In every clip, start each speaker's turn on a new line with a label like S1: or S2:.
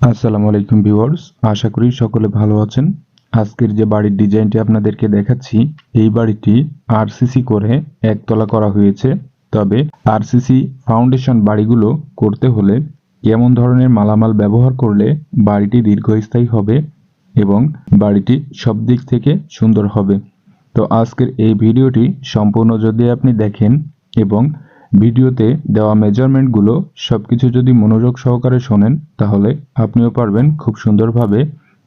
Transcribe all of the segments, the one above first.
S1: আসসালামু আলাইকুম ভিউয়ার্স, আশা করি সকলে ভালো আছেন। আজকের যে বাড়ির ডিজাইনটি আপনাদেরকে দেখাচ্ছি, এই বাড়িটি আরসিসি করে একতলা করা হয়েছে। তবে আরসিসি ফাউন্ডেশন বাড়িগুলো করতে হলে কেমন ধরনের মালামাল ব্যবহার করলে বাড়িটি দীর্ঘস্থায়ী হবে এবং বাড়িটি সব দিক থেকে সুন্দর হবে? তো আজকের এই ভিডিওটি সম্পূর্ণ যদি আপনি দেখেন এবং ভিডিওতে দেওয়া মেজারমেন্টগুলো সব কিছু যদি মনোযোগ সহকারে শোনেন, তাহলে আপনিও পারবেন খুব সুন্দরভাবে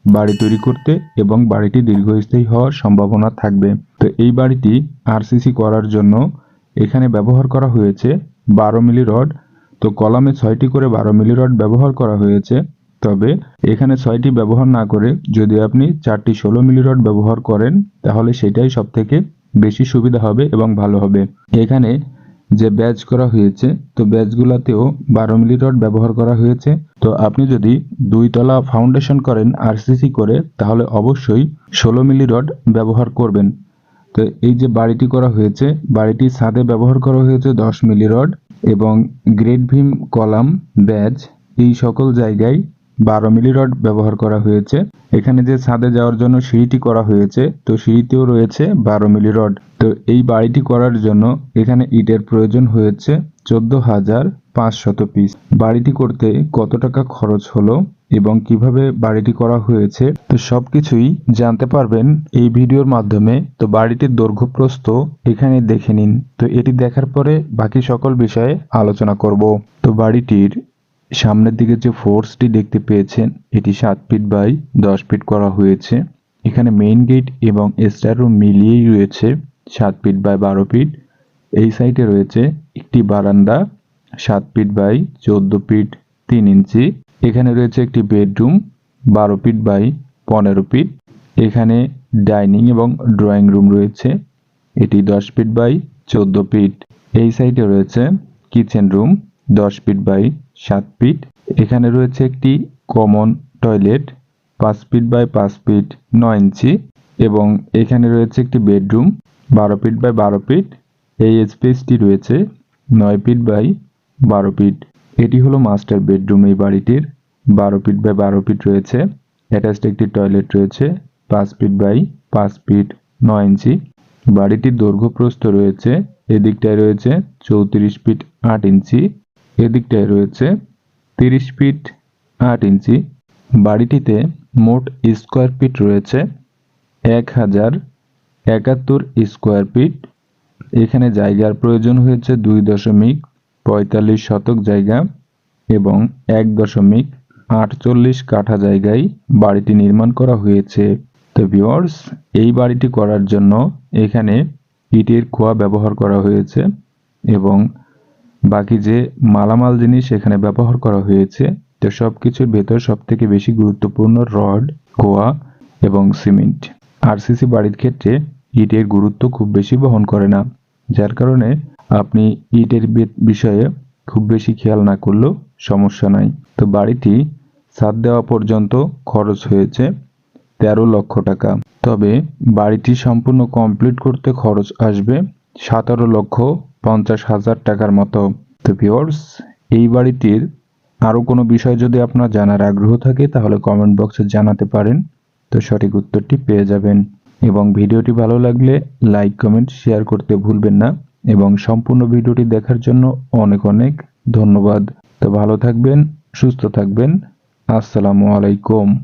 S1: বাড়ি তৈরি করতে এবং বাড়িটি দীর্ঘস্থায়ী হওয়ার সম্ভাবনা থাকবে। তো এই বাড়িটি আরসিসি করার জন্য এখানে ব্যবহার করা হয়েছে বারো মিলি রড। তো কলামে ছয়টি করে বারো মিলি রড ব্যবহার করা হয়েছে। তবে এখানে ছয়টি ব্যবহার না করে যদি আপনি চারটি ষোলো মিলি রড ব্যবহার করেন, তাহলে সেটাই সব থেকে বেশি সুবিধা হবে এবং ভালো হবে। এখানে যে ব্যাচ করা হয়েছে, তো ব্যাচগুলোতেও বারো মিলি রড ব্যবহার করা হয়েছে। তো আপনি যদি দুই তলা ফাউন্ডেশন করেন আরসিসি করে, তাহলে অবশ্যই ষোলো মিলি রড ব্যবহার করবেন। তো এই যে বাড়িটি করা হয়েছে বাড়িটি ছাদে ব্যবহার করা হয়েছে দশ মিলি রড এবং গ্রেড ভীম কলাম ব্যাজ এই সকল জায়গায় বারো মিলি রড ব্যবহার করা হয়েছে। এখানে যে ছাদে যাওয়ার জন্য সিঁড়িটি করা হয়েছে, তো সিঁড়িতেও রয়েছে বারো মিলি রড তো এই বাড়িটি করার জন্য এখানে ইটের প্রয়োজন হয়েছে চোদ্দ হাজার পাঁচশত পিস। বাড়িটি করতে কত টাকা খরচ হলো এবং কীভাবে বাড়িটি করা হয়েছে, তো সবকিছুই জানতে পারবেন এই ভিডিওর মাধ্যমে। তো বাড়িটির দৈর্ঘ্য প্রস্থ এখানে দেখে নিন। তো এটি দেখার পরে বাকি সকল বিষয়ে আলোচনা করব। তো বাড়িটির সামনের দিকে যে ফোর্সটি দেখতে পেয়েছেন, এটি সাত ফিট বাই দশ ফিট করা হয়েছে। এখানে মেইন গেট এবং স্টার রুম মিলিয়েই রয়েছে সাত ফিট বাই বারো ফিট। এই সাইডে রয়েছে একটি বারান্দা সাত ফিট বাই চোদ্দ ফিট তিন ইঞ্চি। এখানে রয়েছে একটি বেডরুম বারো ফিট বাই পনেরো ফিট। এখানে ডাইনিং এবং ড্রয়িং রুম রয়েছে, এটি দশ ফিট বাই চোদ্দ ফিট। এই সাইডে রয়েছে কিচেন রুম দশ ফিট বাই সাত ফিট। এখানে রয়েছে একটি কমন টয়লেট পাঁচ ফিট বাই পাঁচ ফিট নয় ইঞ্চি এবং এখানে রয়েছে একটি বেডরুম বারো ফিট বাই বারো ফিট। এই স্পেসটি রয়েছে নয় ফিট বাই বারো ফিট। এটি হলো মাস্টার বেডরুম এই বাড়িটির। বারো ফিট বাই বারো ফিট রয়েছে। অ্যাটাচড একটি টয়লেট রয়েছে, পাঁচ ফিট বাই পাঁচ ফিট নয় ইঞ্চি। বাড়িটির দৈর্ঘ্য প্রস্থ রয়েছে, এদিকটায় রয়েছে চৌত্রিশ ফিট আট ইঞ্চি। এদিকটায় রয়েছে তিরিশ ফিট আট ইঞ্চি। বাড়িটিতে মোট স্কোয়ার ফিট রয়েছে এক হাজার একাত্তর স্কোয়ার ফিট। এখানে জায়গার প্রয়োজন হয়েছে দুই দশমিক পঁয়তাল্লিশ শতক জায়গা এবং এক দশমিক আটচল্লিশ কাঠা জায়গায় বাড়িটি নির্মাণ করা হয়েছে। তো ভিওর্স এই বাড়িটি করার জন্য এখানে ইটের খোয়া ব্যবহার করা হয়েছে এবং বাকি যে মালামাল জিনিস এখানে ব্যবহার করা হয়েছে, তো সব কিছুর ভেতর সব থেকে বেশি গুরুত্বপূর্ণ রড, কোয়া এবং সিমেন্ট। আরসিসি বাড়ির ক্ষেত্রে ইটের গুরুত্ব খুব বেশি বহন করে না, যার কারণে আপনি ইটের বিষয়ে খুব বেশি খেয়াল না করলেও সমস্যা নাই। তো বাড়িটি ছাদ দেওয়া পর্যন্ত খরচ হয়েছে তেরো লক্ষ টাকা। তবে বাড়িটি সম্পূর্ণ কমপ্লিট করতে খরচ আসবে সতেরো লক্ষ পঞ্চাশ হাজার টাকার মতো। তো ভিওর্স এই বাড়িটির আরও কোনো বিষয় যদি আপনার জানার আগ্রহ থাকে, তাহলে কমেন্ট বক্সে জানাতে পারেন। তো সঠিক উত্তরটি পেয়ে যাবেন। এবং ভিডিওটি ভালো লাগলে লাইক কমেন্ট শেয়ার করতে ভুলবেন না। এবং সম্পূর্ণ ভিডিওটি দেখার জন্য অনেক অনেক ধন্যবাদ। তো ভালো থাকবেন, সুস্থ থাকবেন। আসসালামু আলাইকুম।